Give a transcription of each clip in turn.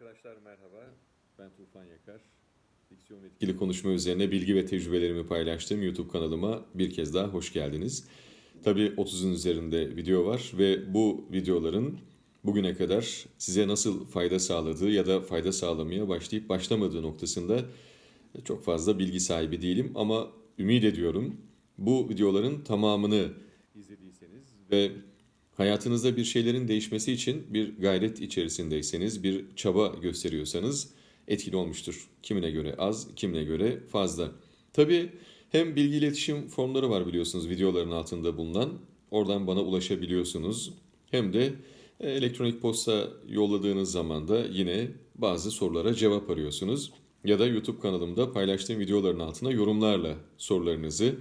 Arkadaşlar merhaba. Ben Tufan Yakar. Diksiyon ve etkili konuşma üzerine bilgi ve tecrübelerimi paylaştığım YouTube kanalıma bir kez daha hoş geldiniz. Tabii 30'un üzerinde video var ve bu videoların bugüne kadar size nasıl fayda sağladığı ya da fayda sağlamaya başlayıp başlamadığı noktasında çok fazla bilgi sahibi değilim ama ümit ediyorum bu videoların tamamını izlediyseniz ve hayatınızda bir şeylerin değişmesi için bir gayret içerisindeyseniz, bir çaba gösteriyorsanız etkili olmuştur. Kimine göre az, kimine göre fazla. Tabii hem bilgi iletişim formları var biliyorsunuz videoların altında bulunan. Oradan bana ulaşabiliyorsunuz. Hem de e, elektronik posta yolladığınız zaman da yine bazı sorulara cevap arıyorsunuz. Ya da YouTube kanalımda paylaştığım videoların altına yorumlarla sorularınızı,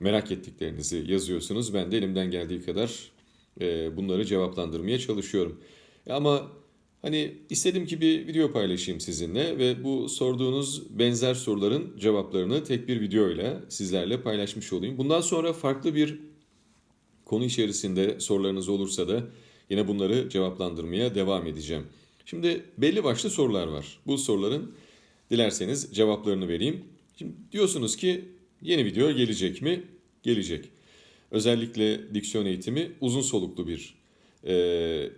merak ettiklerinizi yazıyorsunuz. Ben de elimden geldiği kadar e, bunları cevaplandırmaya çalışıyorum. Ama hani istedim ki bir video paylaşayım sizinle ve bu sorduğunuz benzer soruların cevaplarını tek bir videoyla sizlerle paylaşmış olayım. Bundan sonra farklı bir konu içerisinde sorularınız olursa da yine bunları cevaplandırmaya devam edeceğim. Şimdi belli başlı sorular var. Bu soruların dilerseniz cevaplarını vereyim. Şimdi diyorsunuz ki yeni video gelecek mi? Gelecek. Özellikle diksiyon eğitimi uzun soluklu bir e,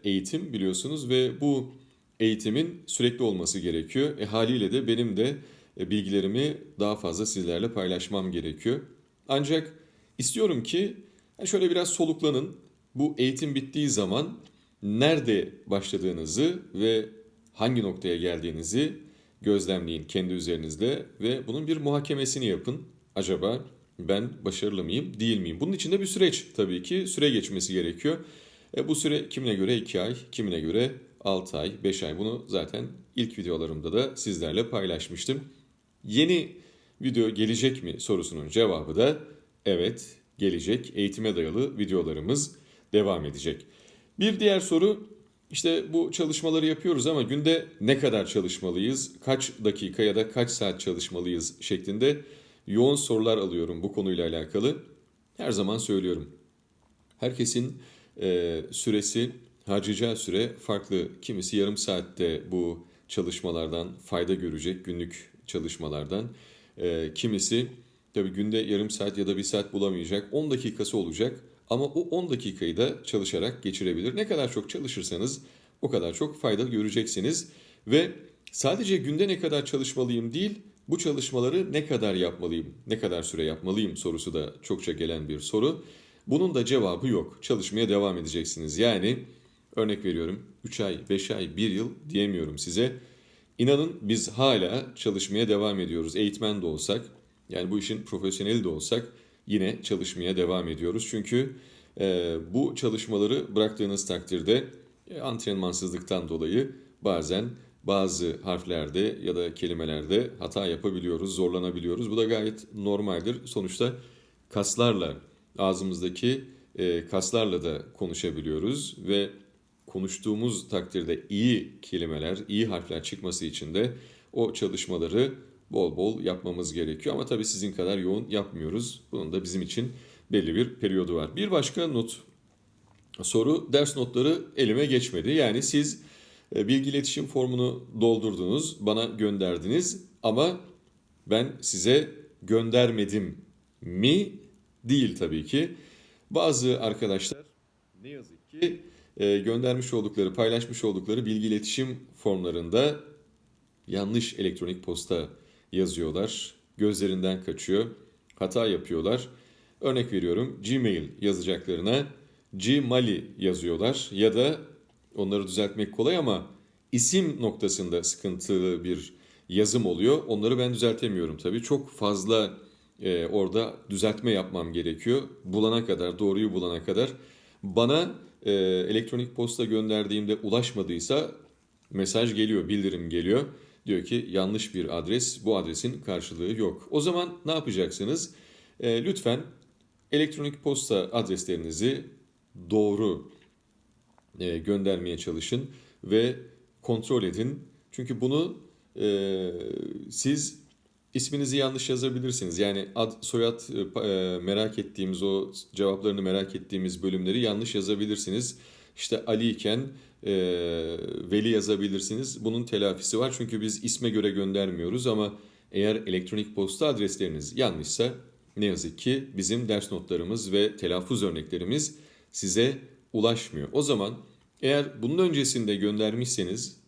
eğitim biliyorsunuz ve bu eğitimin sürekli olması gerekiyor. E, haliyle de benim de e, bilgilerimi daha fazla sizlerle paylaşmam gerekiyor. Ancak istiyorum ki yani şöyle biraz soluklanın. Bu eğitim bittiği zaman nerede başladığınızı ve hangi noktaya geldiğinizi gözlemleyin kendi üzerinizde ve bunun bir muhakemesini yapın. Acaba ben başarılı mıyım, değil miyim? Bunun için de bir süreç tabii ki süre geçmesi gerekiyor. E, bu süre kimine göre 2 ay, kimine göre 6 ay, 5 ay. Bunu zaten ilk videolarımda da sizlerle paylaşmıştım. Yeni video gelecek mi sorusunun cevabı da evet gelecek. Eğitime dayalı videolarımız devam edecek. Bir diğer soru işte bu çalışmaları yapıyoruz ama günde ne kadar çalışmalıyız, kaç dakika ya da kaç saat çalışmalıyız şeklinde yoğun sorular alıyorum bu konuyla alakalı. Her zaman söylüyorum. Herkesin e, süresi, harcayacağı süre farklı. Kimisi yarım saatte bu çalışmalardan fayda görecek günlük çalışmalardan. E, kimisi tabii günde yarım saat ya da bir saat bulamayacak. 10 dakikası olacak ama o 10 dakikayı da çalışarak geçirebilir. Ne kadar çok çalışırsanız o kadar çok fayda göreceksiniz. Ve sadece günde ne kadar çalışmalıyım değil, bu çalışmaları ne kadar yapmalıyım, ne kadar süre yapmalıyım sorusu da çokça gelen bir soru. Bunun da cevabı yok. Çalışmaya devam edeceksiniz. Yani örnek veriyorum 3 ay, 5 ay, 1 yıl diyemiyorum size. İnanın biz hala çalışmaya devam ediyoruz. Eğitmen de olsak, yani bu işin profesyoneli de olsak yine çalışmaya devam ediyoruz. Çünkü e, bu çalışmaları bıraktığınız takdirde e, antrenmansızlıktan dolayı bazen bazı harflerde ya da kelimelerde hata yapabiliyoruz, zorlanabiliyoruz. Bu da gayet normaldir. Sonuçta kaslarla, ağzımızdaki e, kaslarla da konuşabiliyoruz ve konuştuğumuz takdirde iyi kelimeler, iyi harfler çıkması için de o çalışmaları bol bol yapmamız gerekiyor. Ama tabii sizin kadar yoğun yapmıyoruz. Bunun da bizim için belli bir periyodu var. Bir başka not soru ders notları elime geçmedi. Yani siz bilgi iletişim formunu doldurdunuz, bana gönderdiniz ama ben size göndermedim mi? Değil tabii ki. Bazı arkadaşlar ne yazık ki e, göndermiş oldukları, paylaşmış oldukları bilgi iletişim formlarında yanlış elektronik posta yazıyorlar. Gözlerinden kaçıyor. Hata yapıyorlar. Örnek veriyorum Gmail yazacaklarına Gmali yazıyorlar ya da onları düzeltmek kolay ama isim noktasında sıkıntılı bir yazım oluyor. Onları ben düzeltemiyorum tabii. Çok fazla e, orada düzeltme yapmam gerekiyor. Bulana kadar, doğruyu bulana kadar. Bana e, elektronik posta gönderdiğimde ulaşmadıysa mesaj geliyor, bildirim geliyor. Diyor ki yanlış bir adres, bu adresin karşılığı yok. O zaman ne yapacaksınız? E, lütfen elektronik posta adreslerinizi doğru e, göndermeye çalışın ve kontrol edin. Çünkü bunu e, siz isminizi yanlış yazabilirsiniz. Yani ad, soyad e, merak ettiğimiz o cevaplarını merak ettiğimiz bölümleri yanlış yazabilirsiniz. işte Ali iken e, Veli yazabilirsiniz. Bunun telafisi var çünkü biz isme göre göndermiyoruz ama eğer elektronik posta adresleriniz yanlışsa ne yazık ki bizim ders notlarımız ve telaffuz örneklerimiz size ulaşmıyor. O zaman eğer bunun öncesinde göndermişseniz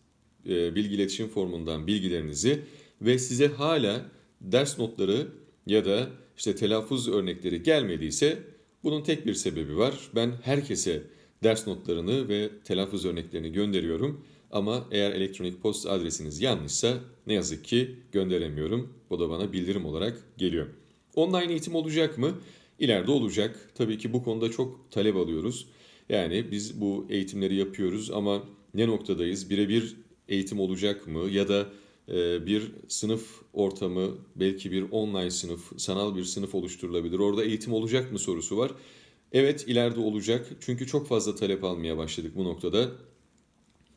e, bilgi iletişim formundan bilgilerinizi ve size hala ders notları ya da işte telaffuz örnekleri gelmediyse bunun tek bir sebebi var. Ben herkese ders notlarını ve telaffuz örneklerini gönderiyorum. Ama eğer elektronik posta adresiniz yanlışsa ne yazık ki gönderemiyorum. Bu da bana bildirim olarak geliyor. Online eğitim olacak mı? İleride olacak. Tabii ki bu konuda çok talep alıyoruz. Yani biz bu eğitimleri yapıyoruz ama ne noktadayız? Birebir eğitim olacak mı? Ya da e, bir sınıf ortamı, belki bir online sınıf, sanal bir sınıf oluşturulabilir. Orada eğitim olacak mı sorusu var. Evet ileride olacak. Çünkü çok fazla talep almaya başladık bu noktada.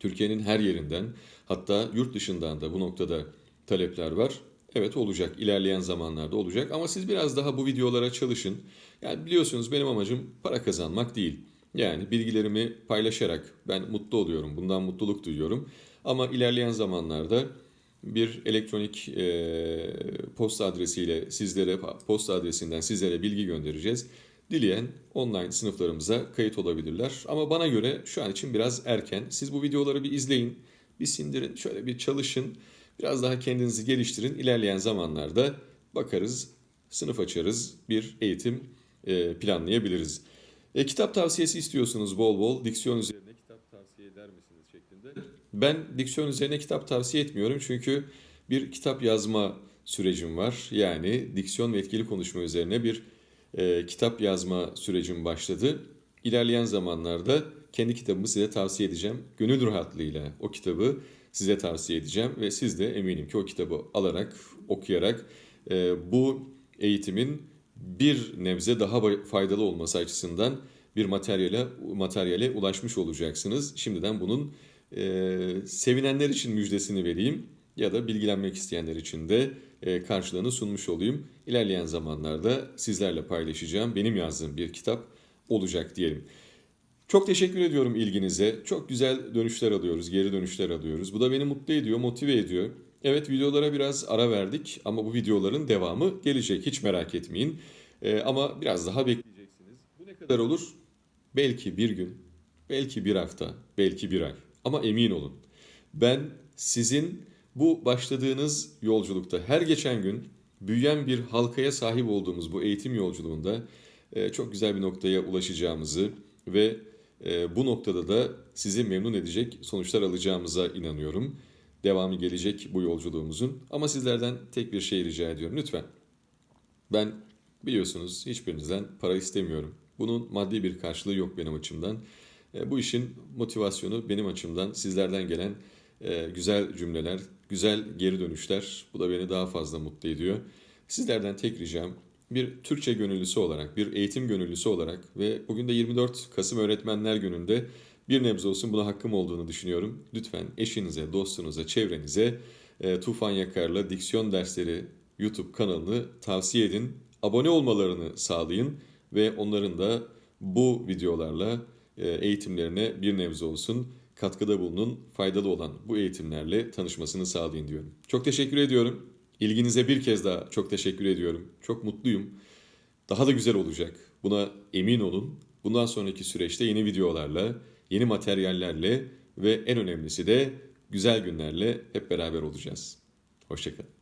Türkiye'nin her yerinden hatta yurt dışından da bu noktada talepler var. Evet olacak. ilerleyen zamanlarda olacak ama siz biraz daha bu videolara çalışın. Yani biliyorsunuz benim amacım para kazanmak değil. Yani bilgilerimi paylaşarak ben mutlu oluyorum. Bundan mutluluk duyuyorum. Ama ilerleyen zamanlarda bir elektronik e, posta adresiyle sizlere posta adresinden sizlere bilgi göndereceğiz. Dileyen online sınıflarımıza kayıt olabilirler. Ama bana göre şu an için biraz erken. Siz bu videoları bir izleyin, bir sindirin, şöyle bir çalışın. Biraz daha kendinizi geliştirin. İlerleyen zamanlarda bakarız, sınıf açarız, bir eğitim planlayabiliriz. E, kitap tavsiyesi istiyorsunuz bol bol. Diksiyon üzerine kitap tavsiye eder misiniz şeklinde. Ben diksiyon üzerine kitap tavsiye etmiyorum çünkü bir kitap yazma sürecim var. Yani diksiyon ve etkili konuşma üzerine bir e, kitap yazma sürecim başladı. İlerleyen zamanlarda kendi kitabımı size tavsiye edeceğim. Gönül rahatlığıyla o kitabı size tavsiye edeceğim ve siz de eminim ki o kitabı alarak, okuyarak e, bu eğitimin bir nebze daha faydalı olması açısından bir materyale materyale ulaşmış olacaksınız. Şimdiden bunun e, sevinenler için müjdesini vereyim ya da bilgilenmek isteyenler için de e, karşılığını sunmuş olayım. İlerleyen zamanlarda sizlerle paylaşacağım benim yazdığım bir kitap olacak diyelim. Çok teşekkür ediyorum ilginize. Çok güzel dönüşler alıyoruz, geri dönüşler alıyoruz. Bu da beni mutlu ediyor, motive ediyor. Evet videolara biraz ara verdik ama bu videoların devamı gelecek. Hiç merak etmeyin. Ee, ama biraz daha bekleyeceksiniz. Bu ne kadar olur? Belki bir gün, belki bir hafta, belki bir ay. Ama emin olun. Ben sizin bu başladığınız yolculukta her geçen gün büyüyen bir halkaya sahip olduğumuz bu eğitim yolculuğunda e, çok güzel bir noktaya ulaşacağımızı ve e, bu noktada da sizi memnun edecek sonuçlar alacağımıza inanıyorum. Devamı gelecek bu yolculuğumuzun. Ama sizlerden tek bir şey rica ediyorum. Lütfen. Ben biliyorsunuz hiçbirinizden para istemiyorum. Bunun maddi bir karşılığı yok benim açımdan. E, bu işin motivasyonu benim açımdan sizlerden gelen e, güzel cümleler, güzel geri dönüşler. Bu da beni daha fazla mutlu ediyor. Sizlerden tek ricam bir Türkçe gönüllüsü olarak, bir eğitim gönüllüsü olarak ve bugün de 24 Kasım Öğretmenler Günü'nde bir nebze olsun buna hakkım olduğunu düşünüyorum. Lütfen eşinize, dostunuza, çevrenize e, Tufan Yakar'la Diksiyon Dersleri YouTube kanalını tavsiye edin. Abone olmalarını sağlayın ve onların da bu videolarla e, eğitimlerine bir nebze olsun katkıda bulunun, faydalı olan bu eğitimlerle tanışmasını sağlayın diyorum. Çok teşekkür ediyorum. İlginize bir kez daha çok teşekkür ediyorum. Çok mutluyum. Daha da güzel olacak. Buna emin olun. Bundan sonraki süreçte yeni videolarla, yeni materyallerle ve en önemlisi de güzel günlerle hep beraber olacağız. Hoşçakalın.